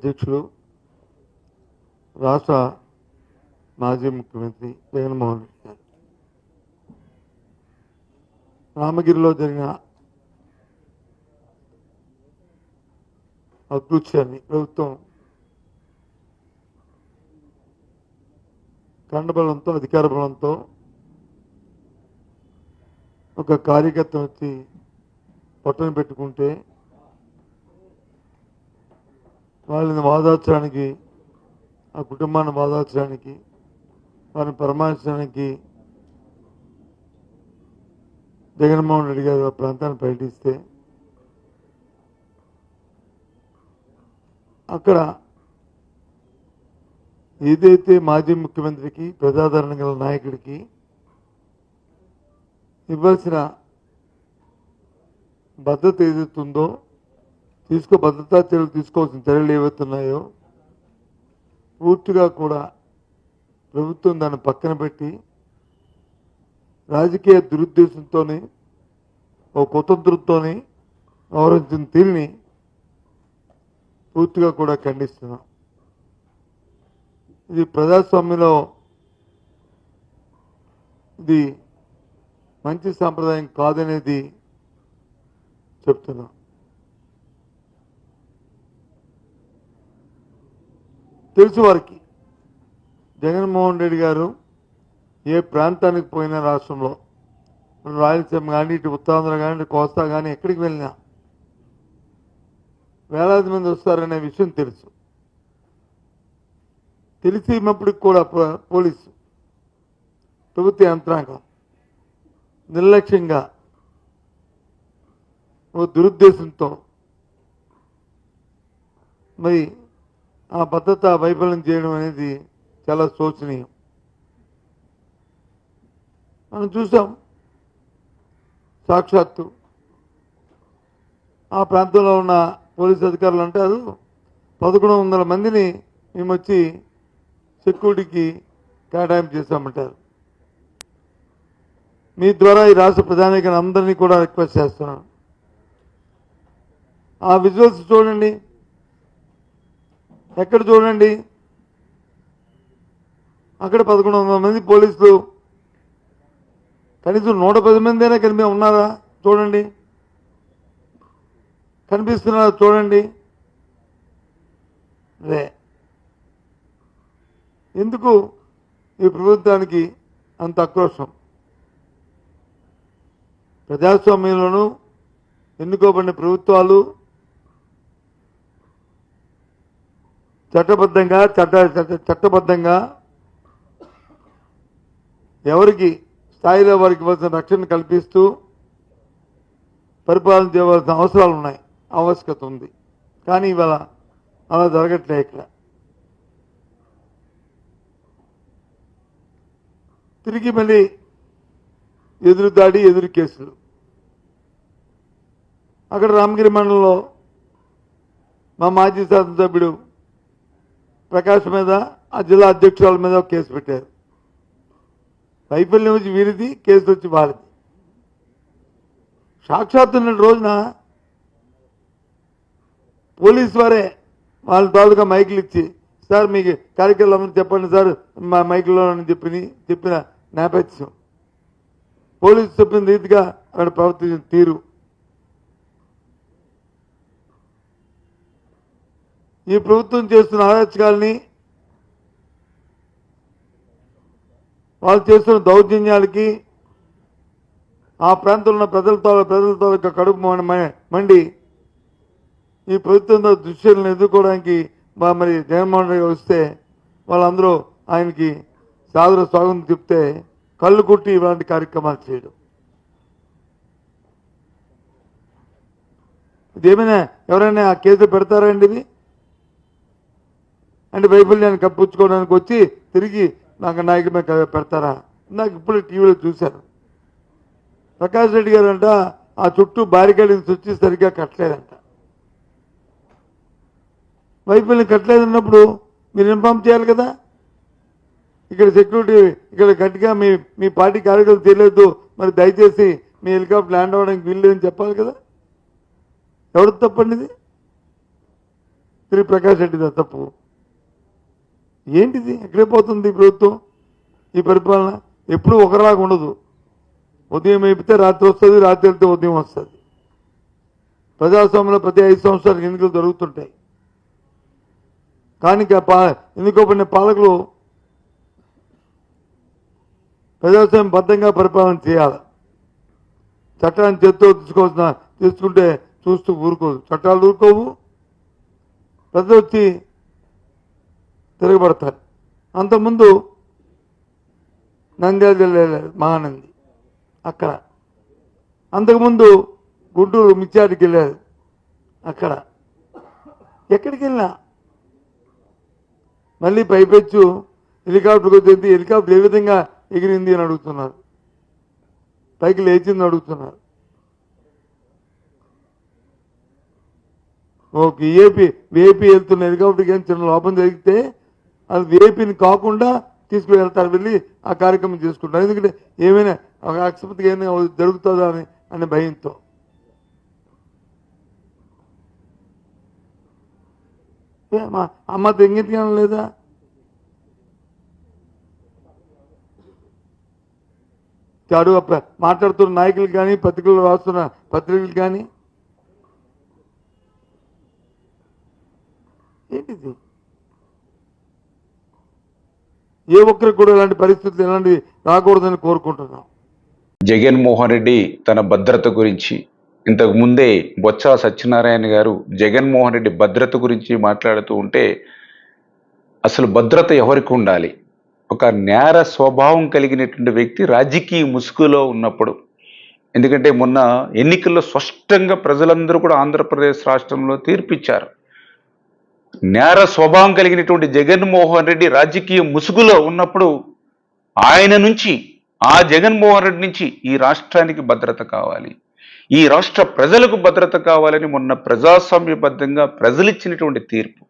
అధ్యక్షులు రాష్ట్ర మాజీ ముఖ్యమంత్రి జగన్మోహన్ రెడ్డి గారు. రామగిరిలో జరిగిన అదృశ్యాన్ని ప్రభుత్వం కండబలంతో అధికార బలంతో ఒక కార్యకర్త వచ్చి పొట్టను పెట్టుకుంటే వాళ్ళని వాదార్చడానికి ఆ కుటుంబాన్ని వాదార్చడానికి వారిని పరామర్శించడానికి జగన్మోహన్ రెడ్డి గారు ఆ ప్రాంతాన్ని పర్యటిస్తే అక్కడ ఏదైతే మాజీ ముఖ్యమంత్రికి ప్రజాదరణ గల నాయకుడికి ఇవ్వాల్సిన భద్రత ఏదైతుందో తీసుకో భద్రతా చర్యలు తీసుకోవాల్సిన చర్యలు ఏవైతున్నాయో పూర్తిగా కూడా ప్రభుత్వం దాన్ని పక్కన పెట్టి రాజకీయ దురుద్దేశంతో ఓ కుతంత్రంతో వ్యవహరించిన తీరుని పూర్తిగా కూడా ఖండిస్తున్నాం. ఇది ప్రజాస్వామ్యంలో ఇది మంచి సాంప్రదాయం కాదనేది చెప్తున్నాం. తెలుసు వారికి. జగన్మోహన్ రెడ్డి గారు ఏ ప్రాంతానికి పోయినా రాష్ట్రంలో మన రాయలసీమ కానీ ఇటు ఉత్తరాంధ్ర కానీ ఇటు కోస్తా కానీ ఎక్కడికి వెళ్ళినా వేలాది మంది వస్తారనే విషయం తెలుసు. తెలిసినప్పటికి కూడా పోలీసు ప్రభుత్వ యంత్రాంగం నిర్లక్ష్యంగా ఓ దురుద్దేశంతో మరి ఆ భద్రత వైఫల్యం చేయడం అనేది చాలా శోచనీయం. మనం చూసాం సాక్షాత్తు ఆ ప్రాంతంలో ఉన్న పోలీస్ అధికారులు అంటారు పదకొండు వందల మందిని మేము వచ్చి సెక్యూరిటీకి కేటాయింపు చేశామంటారు. మీ ద్వారా ఈ రాష్ట్ర ప్రధానిక అందరినీ కూడా రిక్వెస్ట్ చేస్తున్నాను. ఆ విజువల్స్ చూడండి. ఎక్కడ చూడండి? అక్కడ పదకొండు వందల మంది పోలీసులు. కనీసం నూట పది మంది అయినా కనిపి ఉన్నారా? చూడండి. కనిపిస్తున్నారా? చూడండి. రే. ఎందుకు ఈ ప్రభుత్వానికి అంత ఆక్రోషం ప్రజాస్వామ్యంలోనూ ఎన్నుకోబడిన ప్రభుత్వాలు చట్టబద్ధంగా చట్ట చట్ట- చట్టబద్ధంగా ఎవరికి స్థాయిలో వారికి ఇవ్వాల్సిన రక్షణ కల్పిస్తూ పరిపాలన చేయవలసిన అవసరాలు ఉన్నాయి. ఆవశ్యకత ఉంది. కానీ ఇవాళ అలా జరగట్లే ఇక్కడ. తిరిగి మళ్ళీ ఎదురు దాడి ఎదురు కేసులు. అక్కడ రామగిరి మండలంలో మా మాజీ శాసనసభ్యుడు ప్రకాష్ మీద ఆ జిల్లా అధ్యక్షురాల మీద ఒక కేసు పెట్టారు. వైఫల్యం వచ్చి వీరిది కేసు వచ్చి వాళ్ళది. సాక్షాత్తు రోజున పోలీసు వారే వాళ్ళ తాలూకా మైకులు ఇచ్చి సార్ మీకు కార్యక్రమం చెప్పండి సార్ మా మైకులో అని చెప్పి చెప్పిన నేపథ్యం. పోలీసు చెప్పిన రీతిగా అక్కడ ప్రవర్తించిన తీరు. ఈ ప్రభుత్వం చేస్తున్న అరాచకాలని వాళ్ళు చేస్తున్న దౌర్జన్యాలకి ఆ ప్రాంతంలో ఉన్న ప్రజలతో ప్రజలతో యొక్క కడుపు మ- మండి ఈ ప్రభుత్వంతో దృశ్యాలను ఎదుర్కోవడానికి మరి జగన్మోహన్ రెడ్డి వస్తే వాళ్ళందరూ ఆయనకి సాదర స్వాగతం చెప్తే కళ్ళు కుట్టి ఇలాంటి కార్యక్రమాలు చేయడం. ఇదేమైనా ఎవరైనా ఆ కేసు పెడతారండి ఇది అంటే వైఫల్యాన్ని కప్పించుకోవడానికి వచ్చి తిరిగి నాకు నాయకుడి మీద పెడతారా? నాకు ఇప్పుడు టీవీలో చూశాను. ప్రకాష్ రెడ్డి గారు అంట ఆ చుట్టూ బారికేడింగ్స్ వచ్చి సరిగ్గా కట్టలేదంట. వైఫల్యం కట్టలేదన్నప్పుడు మీరు ఇన్ఫామ్ చేయాలి కదా? ఇక్కడ సెక్యూరిటీ ఇక్కడ గట్టిగా మీ మీ పార్టీ కార్యకర్తలు తెలియదు మరి దయచేసి మీ హెలికాప్టర్ ల్యాండ్ అవ్వడానికి వీల్లేదని చెప్పాలి కదా? ఎవరు తప్పండి ఇది? తిరిగి ప్రకాష్ రెడ్డిదా తప్పు. ఏంటిది? ఎక్కడే పోతుంది ఈ ప్రభుత్వం ఈ పరిపాలన. ఎప్పుడు ఒకలాగా ఉండదు. ఉదయం అయిపోతే రాత్రి వస్తుంది రాత్రి వెళ్తే ఉదయం వస్తుంది. ప్రజాస్వామ్యంలో ప్రతి ఐదు సంవత్సరాలకు ఎన్నికలు జరుగుతుంటాయి. కానీ ఎన్నుకోబడిన పాలకులు ప్రజాస్వామ్యం బద్ధంగా పరిపాలన చేయాలి. చట్టాన్ని చేత్తో తీసుకోవాల్సిన తీసుకుంటే చూస్తూ ఊరుకోదు చట్టాలు ఊరుకోవు. ప్రజలు వచ్చి తిరగబడతారు. అంతకుముందు నంద్యాల జిల్లా మహానంది అక్కడ. అంతకుముందు గుంటూరు మిచ్చాడికి వెళ్ళారు అక్కడ. ఎక్కడికి వెళ్ళినా మళ్ళీ పైపెచ్చు హెలికాప్టర్కి వచ్చింది హెలికాప్టర్ ఏ విధంగా ఎగిరింది అని అడుగుతున్నారు. పైకి లేచింది అడుగుతున్నారు. ఓ ఏపీ బీఏపీ వెళ్తున్న హెలికాప్టర్కి ఏం చిన్న లోపం జరిగితే అది ఏపీని కాకుండా తీసుకువెళ్తారు వెళ్ళి ఆ కార్యక్రమం చేసుకుంటారు. ఎందుకంటే ఏమైనా ఒక అక్షపతికి ఏమైనా జరుగుతుందా అని అనే భయంతో. ఏ, మా అమ్మ తెంగిటిగా లేదా చాడు అప్ప- మాట్లాడుతున్న నాయకులు కానీ పత్రికలు రాస్తున్న పత్రికలు కానీ. ఏంటిది? ఏ ఒక్కరికి కూడా ఇలాంటి పరిస్థితులు ఇలాంటివి రాకూడదని కోరుకుంటున్నాం. జగన్మోహన్ రెడ్డి తన భద్రత గురించి ఇంతకు ముందే బొత్స సత్యనారాయణ గారు జగన్మోహన్ రెడ్డి భద్రత గురించి మాట్లాడుతూ ఉంటే అసలు భద్రత ఎవరికి ఉండాలి? ఒక నేర స్వభావం కలిగినటువంటి వ్యక్తి రాజకీయ ముసుగులో ఉన్నప్పుడు. ఎందుకంటే మొన్న ఎన్నికల్లో స్పష్టంగా ప్రజలందరూ కూడా ఆంధ్రప్రదేశ్ రాష్ట్రంలో తీర్పిచ్చారు. నేర స్వభావం కలిగినటువంటి జగన్మోహన్ రెడ్డి రాజకీయ ముసుగులో ఉన్నప్పుడు ఆయన నుంచి ఆ జగన్మోహన్ రెడ్డి నుంచి ఈ రాష్ట్రానికి భద్రత కావాలి. ఈ రాష్ట్ర ప్రజలకు భద్రత కావాలని మొన్న ప్రజాస్వామ్యబద్ధంగా ప్రజలిచ్చినటువంటి తీర్పు.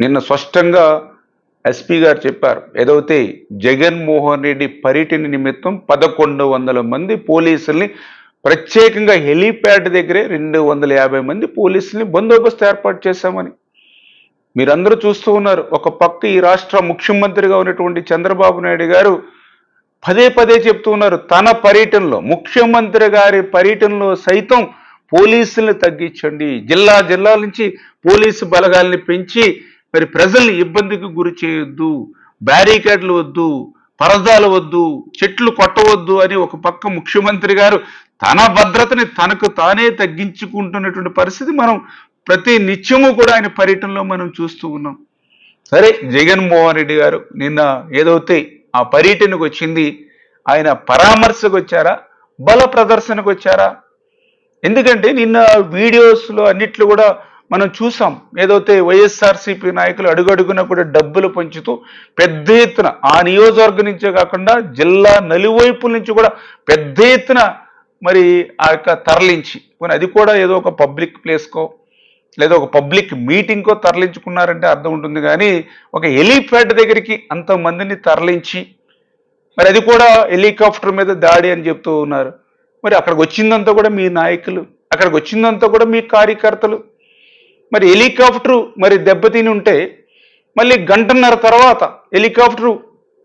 నిన్న స్పష్టంగా ఎస్పీ గారు చెప్పారు ఏదైతే జగన్మోహన్ రెడ్డి పర్యటన నిమిత్తం పదకొండు వందల మంది పోలీసుల్ని ప్రత్యేకంగా హెలీప్యాడ్ దగ్గరే రెండు వందల యాభై మంది పోలీసుల్ని బందోబస్తు ఏర్పాటు చేశామని మీరందరూ చూస్తూ ఉన్నారు. ఒక పక్క ఈ రాష్ట్ర ముఖ్యమంత్రిగా ఉన్నటువంటి చంద్రబాబు నాయుడు గారు పదే పదే చెప్తూ ఉన్నారు. తన పర్యటనలో ముఖ్యమంత్రి గారి పర్యటనలో సైతం పోలీసుల్ని తగ్గించండి. జిల్లా జిల్లాల నుంచి పోలీసు బలగాల్ని పెంచి మరి ప్రజల్ని ఇబ్బందికి గురి చేయొద్దు. బ్యారికేడ్లు వద్దు పరదాలు వద్దు చెట్లు కొట్టవద్దు అని ఒక పక్క ముఖ్యమంత్రి గారు తన భద్రతని తనకు తానే తగ్గించుకుంటున్నటువంటి పరిస్థితి మనం ప్రతి నిత్యము కూడా ఆయన పర్యటనలో మనం చూస్తూ ఉన్నాం. సరే. జగన్మోహన్ రెడ్డి గారు నిన్న ఏదైతే ఆ పర్యటనకు వచ్చింది ఆయన పరామర్శకు వచ్చారా? బల ప్రదర్శనకు వచ్చారా? ఎందుకంటే నిన్న వీడియోస్లో అన్నిట్లో కూడా మనం చూసాం. ఏదైతే వైఎస్ఆర్సీపీ నాయకులు అడుగడుగున కూడా డబ్బులు పంచుతూ పెద్ద ఎత్తున ఆ నియోజకవర్గం నుంచే కాకుండా జిల్లా నలువైపుల నుంచి కూడా పెద్ద ఎత్తున మరి ఆ యొక్క తరలించి. అది కూడా ఏదో ఒక పబ్లిక్ ప్లేస్కో లేదా ఒక పబ్లిక్ మీటింగ్కో తరలించుకున్నారంటే అర్థం ఉంటుంది. కానీ ఒక హెలీప్యాడ్ దగ్గరికి అంతమందిని తరలించి మరి అది కూడా హెలికాప్టర్ మీద దాడి అని చెప్తూ ఉన్నారు. మరి అక్కడికి వచ్చిందంతా కూడా మీ నాయకులు అక్కడికి వచ్చిందంతా కూడా మీ కార్యకర్తలు. మరి హెలికాప్టర్ మరి దెబ్బతిని ఉంటే మళ్ళీ గంటన్నర తర్వాత హెలికాప్టరు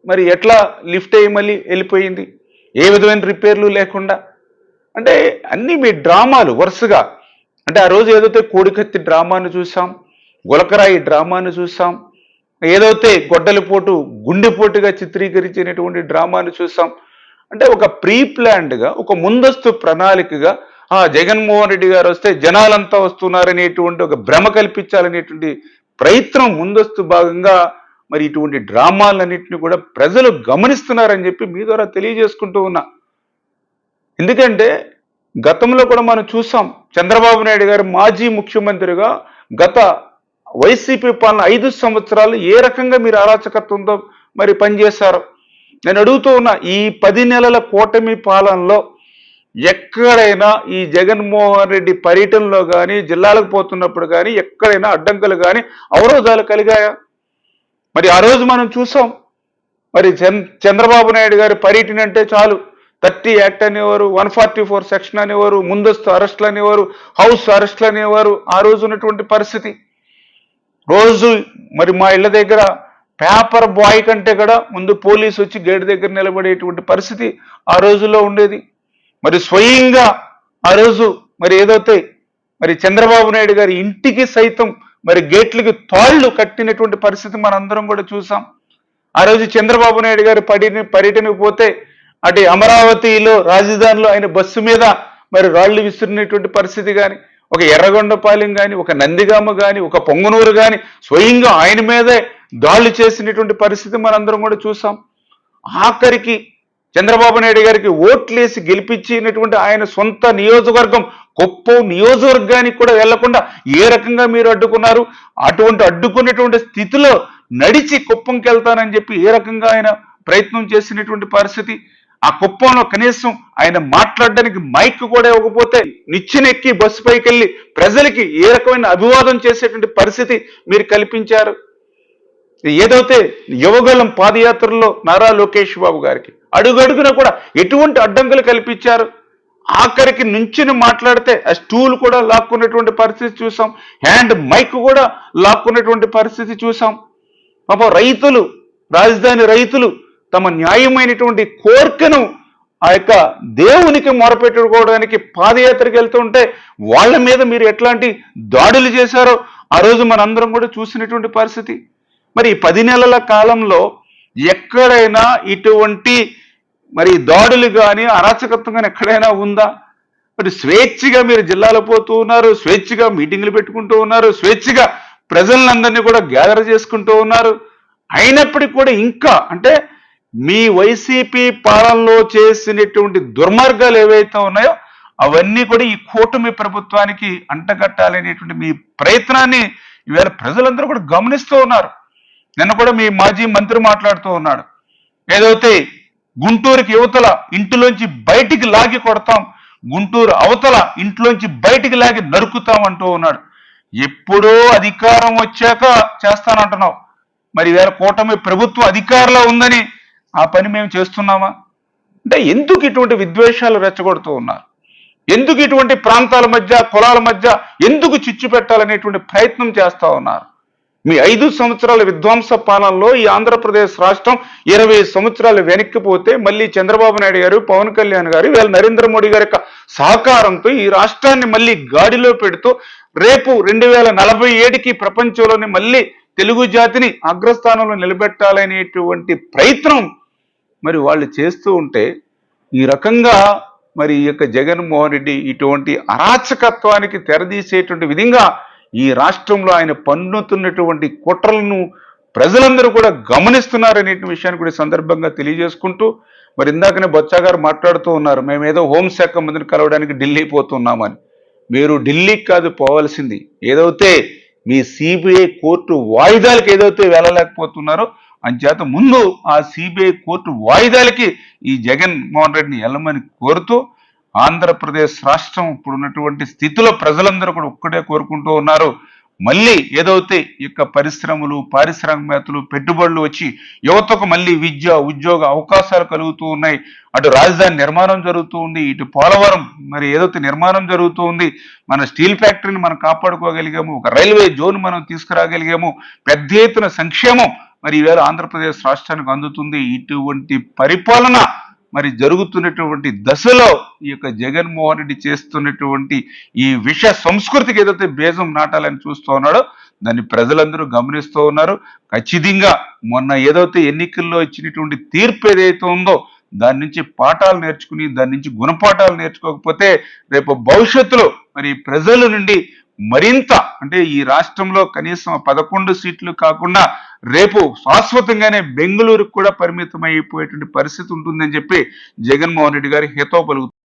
మరి ఎట్లా లిఫ్ట్ అయ్యి మళ్ళీ వెళ్ళిపోయింది? ఏ విధమైన రిపేర్లు లేకుండా? అంటే అన్నీ మీ డ్రామాలు వరుసగా అంటే ఆ రోజు ఏదైతే కోడికత్తి డ్రామాను చూసాం గులకరాయి డ్రామాను చూసాం ఏదైతే గొడ్డలిపోటు గుండెపోటుగా చిత్రీకరించినటువంటి డ్రామాను చూసాం అంటే ఒక ప్రీ ప్లాన్డ్గా ఒక ముందస్తు ప్రణాళికగా ఆ జగన్మోహన్ రెడ్డి గారు వస్తే జనాలంతా వస్తున్నారనేటువంటి ఒక భ్రమ కల్పించాలనేటువంటి ప్రయత్నం ముందస్తు భాగంగా మరి ఇటువంటి డ్రామాలన్నింటినీ కూడా ప్రజలు గమనిస్తున్నారని చెప్పి మీ ద్వారా తెలియజేసుకుంటూ ఉన్నా. ఎందుకంటే గతంలో కూడా మనం చూసాం చంద్రబాబు నాయుడు గారు మాజీ ముఖ్యమంత్రిగా గత వైసీపీ పాలన ఐదు సంవత్సరాలు ఏ రకంగా మీరు అరాచకత్వంతో మరి పనిచేశారు? నేను అడుగుతూ ఉన్నా ఈ పది నెలల కూటమి పాలనలో ఎక్కడైనా ఈ జగన్మోహన్ రెడ్డి పర్యటనలో కానీ జిల్లాలకు పోతున్నప్పుడు కానీ ఎక్కడైనా అడ్డంకులు కానీ అవరోధాలు కలిగాయా? మరి ఆ రోజు మనం చూసాం. మరి చంద్రబాబు నాయుడు గారి పర్యటన అంటే చాలు. థర్టీ యాక్ట్ అనేవారు వన్ ఫార్టీ ఫోర్ సెక్షన్ అనేవారు ముందస్తు అరెస్టులు అనేవారు హౌస్ అరెస్టులు అనేవారు ఆ రోజు ఉన్నటువంటి పరిస్థితి. రోజు మరి మా ఇళ్ళ దగ్గర పేపర్ బాయ్ కంటే కూడా ముందు పోలీసు వచ్చి గేట్ దగ్గర నిలబడేటువంటి పరిస్థితి ఆ రోజుల్లో ఉండేది. మరి స్వయంగా ఆ రోజు మరి ఏదైతే మరి చంద్రబాబు నాయుడు గారి ఇంటికి సైతం మరి గేట్లకి తాళ్ళు కట్టినటువంటి పరిస్థితి మనందరం కూడా చూసాం. ఆ రోజు చంద్రబాబు నాయుడు గారు పడిన పర్యటనకు పోతే అటు అమరావతిలో రాజధానిలో ఆయన బస్సు మీద మరి రాళ్ళు విసిరినటువంటి పరిస్థితి కానీ ఒక ఎర్రగొండపాలెం కానీ ఒక నందిగామ కానీ ఒక పొంగనూరు కానీ స్వయంగా ఆయన మీదే దాడులు చేసినటువంటి పరిస్థితి మనందరం కూడా చూసాం. ఆఖరికి చంద్రబాబు నాయుడు గారికి ఓట్లేసి గెలిపించినటువంటి ఆయన సొంత నియోజకవర్గం కుప్పం నియోజకవర్గానికి కూడా వెళ్ళకుండా ఏ రకంగా మీరు అడ్డుకున్నారు? అటువంటి అడ్డుకున్నటువంటి స్థితిలో నడిచి కుప్పంకి వెళ్తానని చెప్పి ఏ రకంగా ఆయన ప్రయత్నం చేసినటువంటి పరిస్థితి? ఆ కుప్పంలో కనీసం ఆయన మాట్లాడడానికి మైక్ కూడా ఇవ్వకపోతే నిచ్చెనెక్కి బస్సు పైకి వెళ్ళి ప్రజలకి ఏ రకమైన అభివాదం చేసేటువంటి పరిస్థితి మీరు కల్పించారు? ఏదైతే యువగలం పాదయాత్రలో నారా లోకేష్ బాబు గారికి అడుగడుగున కూడా ఎటువంటి అడ్డంకులు కల్పించారు? ఆఖరికి నుంచిని మాట్లాడితే ఆ స్టూల్ కూడా లాక్కున్నటువంటి పరిస్థితి చూసాం. హ్యాండ్ మైక్ కూడా లాక్కున్నటువంటి పరిస్థితి చూసాం. పాపం రైతులు రాజధాని రైతులు తమ న్యాయమైనటువంటి కోరికను ఆ యొక్క దేవునికి మొరపెట్టుకోవడానికి పాదయాత్రకు వెళ్తుంటే వాళ్ళ మీద మీరు ఎట్లాంటి దాడులు చేశారో ఆ రోజు మనందరం కూడా చూసినటువంటి పరిస్థితి. మరి పది నెలల కాలంలో ఎక్కడైనా ఇటువంటి మరి దాడులు కానీ అరాచకత్వం కానీ ఎక్కడైనా ఉందా? మరి స్వేచ్ఛగా మీరు జిల్లాలో పోతూ ఉన్నారు స్వేచ్ఛగా మీటింగ్లు పెట్టుకుంటూ ఉన్నారు స్వేచ్ఛగా ప్రజలందరినీ కూడా గ్యాదర్ చేసుకుంటూ ఉన్నారు. అయినప్పటికీ కూడా ఇంకా అంటే మీ వైసీపీ పాలనలో చేసినటువంటి దుర్మార్గాలు ఏవైతే ఉన్నాయో అవన్నీ కూడా ఈ కూటమి ప్రభుత్వానికి అంటగట్టాలనేటువంటి మీ ప్రయత్నాన్ని ఈవేళ ప్రజలందరూ కూడా గమనిస్తూ ఉన్నారు. నిన్న కూడా మీ మాజీ మంత్రి మాట్లాడుతూ ఉన్నాడు. ఏదైతే గుంటూరుకి యువతల ఇంటిలోంచి బయటికి లాగి కొడతాం గుంటూరు అవతల ఇంట్లోంచి బయటికి లాగి నరుకుతాం అంటూ ఉన్నాడు. ఎప్పుడో అధికారం వచ్చాక చేస్తానంటున్నావు. మరి వేరే కూటమి ప్రభుత్వం అధికారంలో ఉందని ఆ పని మేము చేస్తున్నామా? అంటే ఎందుకు ఇటువంటి విద్వేషాలు రెచ్చగొడుతూ ఉన్నారు? ఎందుకు ఇటువంటి ప్రాంతాల మధ్య కులాల మధ్య ఎందుకు చిచ్చు పెట్టాలనేటువంటి ప్రయత్నం చేస్తూ ఉన్నారు? మీ ఐదు సంవత్సరాల విధ్వంస పాలనలో ఈ ఆంధ్రప్రదేశ్ రాష్ట్రం ఇరవై సంవత్సరాలు వెనక్కిపోతే మళ్ళీ చంద్రబాబు నాయుడు గారు పవన్ కళ్యాణ్ గారు వీళ్ళ నరేంద్ర మోడీ గారి యొక్క సహకారంతో ఈ రాష్ట్రాన్ని మళ్ళీ గాడిలో పెడుతూ రేపు రెండు వేల నలభై ఏడుకి ప్రపంచంలోని మళ్ళీ తెలుగు జాతిని అగ్రస్థానంలో నిలబెట్టాలనేటువంటి ప్రయత్నం మరి వాళ్ళు చేస్తూ ఉంటే ఈ రకంగా మరి ఈ యొక్క జగన్మోహన్ రెడ్డి ఇటువంటి అరాచకత్వానికి తెరదీసేటువంటి విధంగా ఈ రాష్ట్రంలో ఆయన పన్నుతున్నటువంటి కుట్రలను ప్రజలందరూ కూడా గమనిస్తున్నారనే విషయాన్ని కూడా సందర్భంగా తెలియజేసుకుంటూ మరి ఇందాకనే బొత్స గారు మాట్లాడుతూ ఉన్నారు మేమేదో హోంశాఖ మంత్రిని కలవడానికి ఢిల్లీ పోతున్నామని. మీరు ఢిల్లీకి కాదు పోవాల్సింది. ఏదైతే మీ సిబిఐ కోర్టు వాయిదాలకు ఏదైతే వెళ్ళలేకపోతున్నారో అంచేత ముందు ఆ సిబిఐ కోర్టు వాయిదాలకి ఈ జగన్ మోహన్ రెడ్డిని వెళ్ళమని కోరుతూ ఆంధ్రప్రదేశ్ రాష్ట్రం ఇప్పుడు ఉన్నటువంటి స్థితిలో ప్రజలందరూ కూడా ఒక్కడే కోరుకుంటూ ఉన్నారు. మళ్ళీ ఏదైతే యొక్క పరిశ్రమలు పారిశ్రామికవేత్తలు పెట్టుబడులు వచ్చి యువతకు మళ్ళీ విద్య ఉద్యోగ అవకాశాలు కలుగుతూ ఉన్నాయి. అటు రాజధాని నిర్మాణం జరుగుతూ ఉంది. ఇటు పోలవరం మరి ఏదైతే నిర్మాణం జరుగుతూ ఉంది మన స్టీల్ ఫ్యాక్టరీని మనం కాపాడుకోగలిగాము. ఒక రైల్వే జోన్ మనం తీసుకురాగలిగాము. పెద్ద ఎత్తున సంక్షేమం మరి ఈవేళ ఆంధ్రప్రదేశ్ రాష్ట్రానికి అందుతుంది ఇటువంటి పరిపాలన మరి జరుగుతున్నటువంటి దశలో ఈ యొక్క జగన్మోహన్ రెడ్డి చేస్తున్నటువంటి ఈ విష సంస్కృతికి ఏదైతే బేజం నాటాలని చూస్తూ ఉన్నాడో దాన్ని ప్రజలందరూ గమనిస్తూ ఉన్నారు. ఖచ్చితంగా మొన్న ఏదైతే ఎన్నికల్లో ఇచ్చినటువంటి తీర్పు ఏదైతే ఉందో దాని నుంచి పాఠాలు నేర్చుకుని దాని నుంచి గుణపాఠాలు నేర్చుకోకపోతే రేపు భవిష్యత్తులో మరి ప్రజల నుండి మరింత అంటే ఈ రాష్ట్రంలో కనీసం పదకొండు సీట్లు కాకుండా రేపు శాశ్వతంగానే బెంగళూరుకు కూడా పరిమితం అయిపోయేటువంటి పరిస్థితి ఉంటుందని చెప్పి జగన్మోహన్ రెడ్డి గారి హితో పలుకుతున్నారు